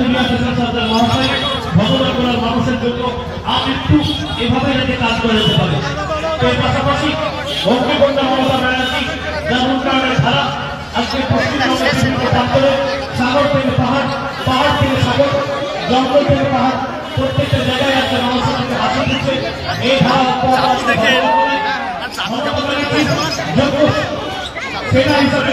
সরকার মহাশয় ভগবানগোলার মানুষের জন্য আর একটু এভাবে যাতে কাজ করে যেতে পারে তো এর পাশাপাশি বঙ্গবন্ধু মমতা ব্যানার্জি যার উন্নয়নের ধারা আজকে পশ্চিমবঙ্গের বিভিন্ন সাগর থেকে পাহাড় পাহাড় থেকে সাগর জঙ্গল থেকে পাহাড় প্রত্যেকটা জায়গায় আজকে মানুষের কাছে হাসি দিচ্ছে এই ধারা অব্যাহত রাখতে হবে। মমতা ব্যানার্জি যোগ্য সেনা হিসাবে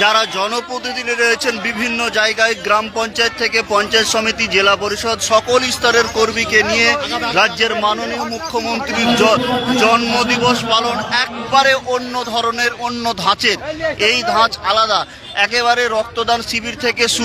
যারা জনপ্রতিনিধি রয়েছেন বিভিন্ন জায়গায় গ্রাম পঞ্চায়েত থেকে পঞ্চায়েত সমিতি, জেলা পরিষদ, সকল স্তরের কর্মীকে নিয়ে রাজ্যের মাননীয় মুখ্যমন্ত্রীর জন্মদিবস পালন একবারে অন্য ধরনের, অন্য ধাঁচের। এই ধাঁচ আলাদা। একেবারে রক্তদান শিবির থেকে